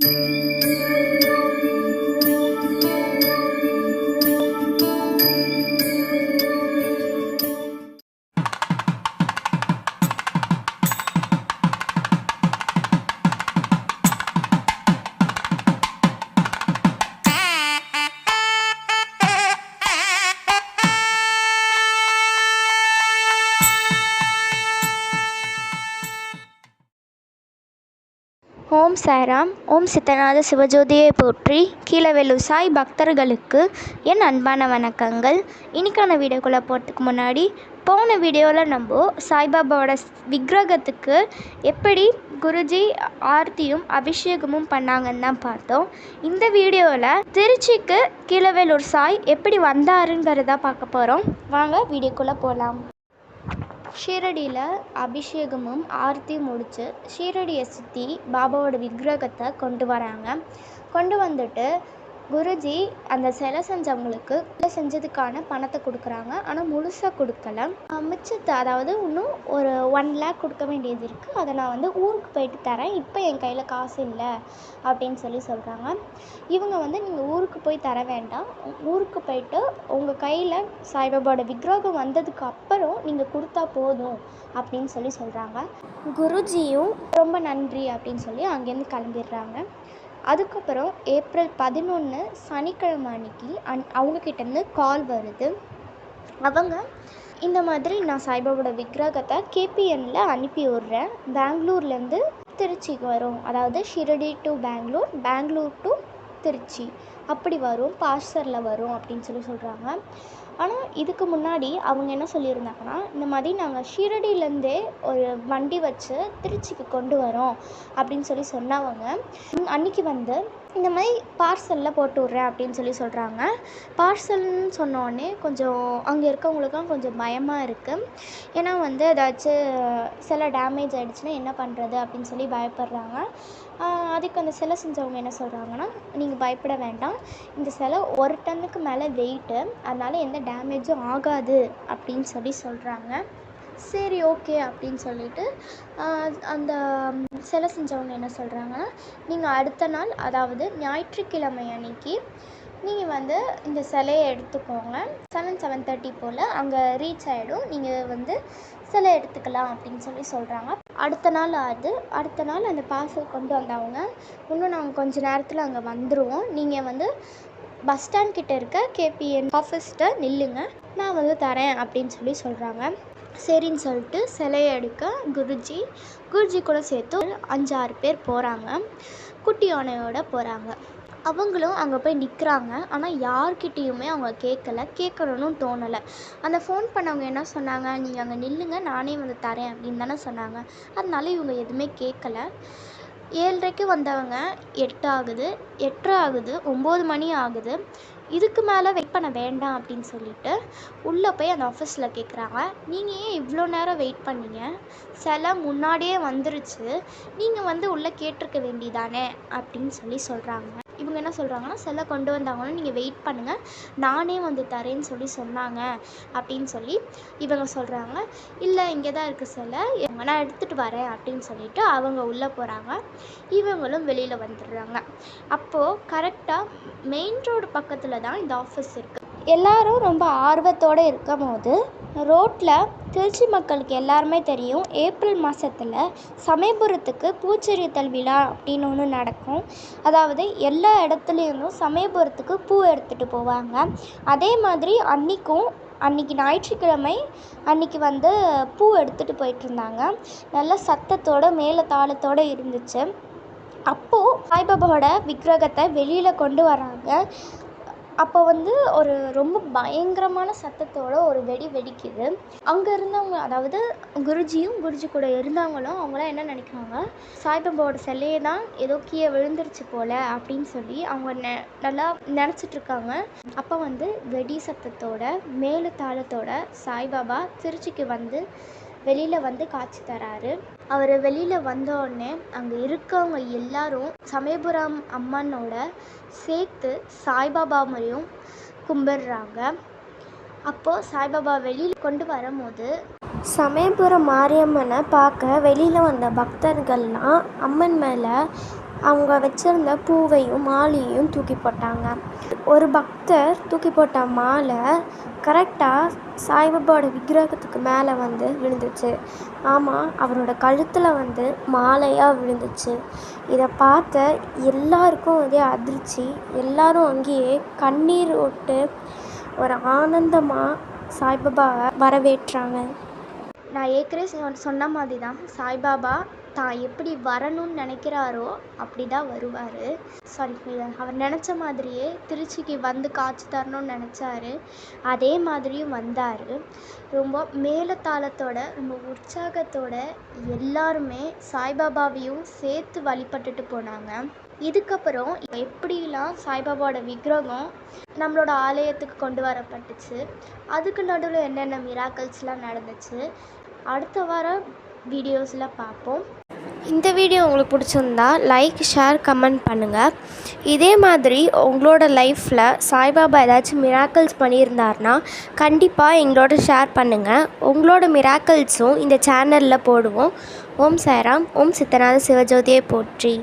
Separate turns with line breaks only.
thank you ஓம் சாய்ராம் ஓம் சித்தநாத சிவஜோதியை போற்றி கீழவேலு சாய் பக்தர்களுக்கு என் அன்பான வணக்கங்கள். இன்றைக்கான வீடியோக்குள்ளே போகிறதுக்கு முன்னாடி போன வீடியோவில் நம்ம சாய்பாபாவோட விக்கிரகத்துக்கு எப்படி குருஜி ஆர்த்தியும் அபிஷேகமும் பண்ணாங்கன்னு தான் பார்த்தோம். இந்த வீடியோவில் திருச்சிக்கு கீழவேலூர் சாய் எப்படி வந்தாருங்கிறத பார்க்க போகிறோம் வாங்க வீடியோக்குள்ளே போகலாம் ஷீரடியில் அபிஷேகமும் ஆர்த்தியும் முடித்து ஷீரடியை சுற்றி பாபாவோட விக்கிரகத்தை கொண்டு வராங்க. கொண்டு வந்துட்டு குருஜி அந்த சிலை செஞ்சவங்களுக்கு சிலை செஞ்சதுக்கான பணத்தை கொடுக்குறாங்க. ஆனால் முழுசாக கொடுக்கல. மிச்சத்தை அதாவது இன்னும் ஒரு ஒன் லேக் கொடுக்க வேண்டியது இருக்குது அதை நான் வந்து ஊருக்கு போயிட்டு தரேன். இப்போ என் கையில் காசு இல்லை அப்படின்னு சொல்லி சொல்கிறாங்க இவங்க வந்து நீங்கள் ஊருக்கு போய் தர வேண்டாம். ஊருக்கு போயிட்டு உங்கள் கையில் சாய்பாபாவோட விக்கிரகம் வந்ததுக்கு அப்புறம் நீங்கள் கொடுத்தா போதும் அப்படின்னு சொல்லி சொல்கிறாங்க குருஜியும் ரொம்ப நன்றி அப்படின்னு சொல்லி அங்கேருந்து கிளம்பிடுறாங்க. அதுக்கப்புறம் ஏப்ரல் பதினொன்று சனிக்கிழமை அன்னைக்கு அன் அவங்கக்கிட்டேருந்து கால் வருது. அவங்க இந்த மாதிரி நான் சாய்பாபாவோட விக்கிரகத்தை கேபிஎன்னில் அனுப்பி விட்றேன். பெங்களூர்லேருந்து திருச்சிக்கு வரும். அதாவது ஷிரடி டு பெங்களூர் பெங்களூர் டு திருச்சி. அப்படி வரும் பார்சலில் வரும் அப்படின்னு சொல்லி சொல்கிறாங்க ஆனால் இதுக்கு முன்னாடி அவங்க என்ன சொல்லியிருந்தாங்கன்னா இந்த மாதிரி நாங்கள் ஷீரடியிலேருந்தே ஒரு வண்டி வச்சு திருச்சிக்கு கொண்டு வரோம் அப்படின்னு சொல்லி சொன்னவங்க. அன்னைக்கு வந்து இந்த மாதிரி பார்சலில் போட்டு விட்றேன் அப்படின்னு சொல்லி சொல்கிறாங்க பார்சல்னு சொன்னோடனே கொஞ்சம் அங்கே இருக்கவங்களுக்கும் கொஞ்சம் பயமாக இருக்குது ஏன்னா வந்து ஏதாச்சும் சில டேமேஜ் ஆகிடுச்சுன்னா என்ன பண்ணுறது அப்படின்னு சொல்லி பயப்படுறாங்க. அதுக்கு அந்த சிலை செஞ்சவங்க என்ன சொல்கிறாங்கன்னா நீங்கள் பயப்பட வேண்டாம். இந்த சிலை ஒரு டன்னுக்கு மேலே வெயிட்டு அதனால் எந்த டேமேஜும் ஆகாது அப்படின்னு சொல்லி சொல்கிறாங்க சரி ஓகே அப்படின்னு சொல்லிட்டு அந்த சிலை செஞ்சவங்க என்ன சொல்கிறாங்கன்னா நீங்கள் அடுத்த நாள் அதாவது ஞாயிற்றுக்கிழமை அன்னைக்கு நீங்கள் வந்து இந்த சிலையை எடுத்துக்கோங்க. செவன் செவன் தேர்ட்டி போல் அங்கே ரீச் ஆகிடும் நீங்கள் வந்து சிலை எடுத்துக்கலாம் அப்படின்னு சொல்லி சொல்கிறாங்க அடுத்த நாள் ஆகுது அடுத்த நாள் அந்த பார்சல் கொண்டு வந்தவங்க இன்னும் நாங்கள் கொஞ்ச நேரத்தில் அங்கே வந்துடுவோம் நீங்கள் வந்து பஸ் ஸ்டாண்ட் கிட்ட இருக்க கேபிஎன் ஆஃபீஸ்கிட்ட நில்லுங்க. நான் வந்து தரேன் அப்படின்னு சொல்லி சொல்கிறாங்க சரின்னு சொல்லிட்டு சிலையை எடுக்க குருஜி குருஜி கூட சேர்த்து ஒரு அஞ்சாறு பேர் போகிறாங்க குட்டி யானையோட போகிறாங்க அவங்களும் அங்கே போய் நிற்கிறாங்க ஆனால் யார்கிட்டேயுமே அவங்க கேட்கல கேட்கணும்னு தோணலை. அந்த ஃபோன் பண்ணவங்க என்ன சொன்னாங்க? நீங்கள் அங்கே நில்லுங்க. நானே வந்து தரேன் அப்படின்னு தானே சொன்னாங்க. அதனால இவங்க எதுவுமே கேட்கல ஏழரைக்கு வந்தவங்க எட்டு ஆகுது எட்டரை ஆகுது ஒம்பது மணி ஆகுது. இதுக்கு மேலே வெயிட் பண்ண வேண்டாம் அப்படின்னு சொல்லிட்டு உள்ளே போய் அந்த ஆஃபீஸில் கேட்குறாங்க நீங்கள் ஏன் இவ்வளோ நேரம் வெயிட் பண்ணீங்க? சில முன்னாடியே வந்துருச்சு. நீங்கள் வந்து உள்ளே கேட்டிருக்க வேண்டியதானே அப்படின்னு சொல்லி சொல்கிறாங்க இவங்க என்ன சொல்கிறாங்கன்னா செல்லை கொண்டு வந்தாங்கன்னா நீங்கள் வெயிட் பண்ணுங்கள் நானே வந்து தரேன்னு சொல்லி சொன்னாங்க. அப்படின்னு சொல்லி இவங்க சொல்கிறாங்க இல்லை இங்கே தான் இருக்குது சிலை நான் எடுத்துகிட்டு வரேன். அப்படின்னு சொல்லிட்டு அவங்க உள்ளே போகிறாங்க இவங்களும் வெளியில் வந்துடுறாங்க. அப்போது கரெக்டாக மெயின் ரோடு பக்கத்தில் தான் இந்த ஆஃபீஸ் இருக்குது எல்லாரும் ரொம்ப ஆர்வத்தோடு இருக்கும் போது ரோட்டில் திருச்சி மக்களுக்கு எல்லாருமே தெரியும். ஏப்ரல் மாதத்தில் சமயபுரத்துக்கு பூச்செரித்தல் விழா அப்படின்னு ஒன்று நடக்கும். அதாவது எல்லா இடத்துலேருந்தும் சமயபுரத்துக்கு பூ எடுத்துகிட்டு போவாங்க. அதே மாதிரி அன்றைக்கும் அன்றைக்கி ஞாயிற்றுக்கிழமை அன்றைக்கி வந்து பூ எடுத்துகிட்டு போயிட்டு இருந்தாங்க. நல்ல சத்தத்தோட மேலே தாளத்தோடு இருந்துச்சு. அப்போது சாய்பாபாவோட விக்கிரகத்தை வெளியில் கொண்டு வராங்க. அப்போ வந்து ஒரு ரொம்ப பயங்கரமான சத்தத்தோட ஒரு வெடி வெடிக்குது. அங்கே இருந்தவங்க அதாவது குருஜியும் குருஜி கூட இருந்தவங்களும் அவங்களாம் என்ன நினைக்கிறாங்க? சாய்பாபாவோட சிலையே தான் ஏதோ கீழே விழுந்துருச்சு போல அப்படின்னு சொல்லி அவங்க நெ நல்லா நினச்சிட்ருக்காங்க. அப்போ வந்து வெடி சத்தத்தோட மேலு தாளத்தோட சாய்பாபா திருச்சிக்கு வந்து வெளியில் வந்து காட்சி தராரு. அவர் வெளியில் வந்தோடனே அங்கே இருக்கவங்க எல்லாரும் சமயபுரம் அம்மனோட சேர்த்து சாய்பாபா முறையும் கும்பிடுறாங்க. அப்போது சாய்பாபா வெளியில் கொண்டு வரும்போது
சமயபுரம் மாரியம்மனை பார்க்க வெளியில் வந்த பக்தர்கள்லாம் அம்மன் மேலே அவங்க வச்சுருந்த பூவையும் மாலையையும் தூக்கி போட்டாங்க. ஒரு பக்தர் தூக்கி போட்ட மாலை கரெக்டாக சாய்பாபாவோட விக்கிரகத்துக்கு மேலே வந்து விழுந்துச்சு. ஆமாம் அவரோட கழுத்தில் வந்து மாலையாக விழுந்துச்சு. இதை பார்த்த எல்லாருக்கும் அதே அதிர்ச்சி. எல்லாரும் அங்கேயே கண்ணீர் விட்டு ஒரு ஆனந்தமாக சாய்பாபாவை வரவேற்றாங்க.
நான் ஏற்கனவே சொன்ன மாதிரி தான் சாய்பாபா தான் எப்படி வரணும்னு நினைக்கிறாரோ அப்படி தான் வருவார் சாரி அவர் நினச்ச மாதிரியே திருச்சிக்கு வந்து காட்சி தரணும்னு நினச்சாரு. அதே மாதிரியும் வந்தார். ரொம்ப மேலத்தாளத்தோட ரொம்ப உற்சாகத்தோட எல்லாருமே சாய்பாபாவையும் சேர்த்து வழிபட்டுட்டு போனாங்க. இதுக்கப்புறம் எப்படிலாம் சாய்பாபாவோட விக்கிரகம் நம்மளோட ஆலயத்துக்கு கொண்டு வரப்பட்டுச்சு அதுக்கு நடுவில் என்னென்ன மிராக்கல்ஸ்லாம் நடந்துச்சு அடுத்த வாரம் வீடியோஸில் பார்ப்போம்.
இந்த வீடியோ உங்களுக்கு பிடிச்சிருந்தா லைக் ஷேர் கமெண்ட் பண்ணுங்கள் இதே மாதிரி உங்களோட லைஃப்பில் சாய்பாபா ஏதாச்சும் மிராக்கிள்ஸ் பண்ணியிருந்தாருனா கண்டிப்பாக எங்களோட ஷேர் பண்ணுங்கள் உங்களோட மிராக்கிள்ஸும் இந்த சேனலில் போடுவோம். ஓம் சாய்ராம் ஓம் சித்தநாத சிவஜோதியை போற்றி.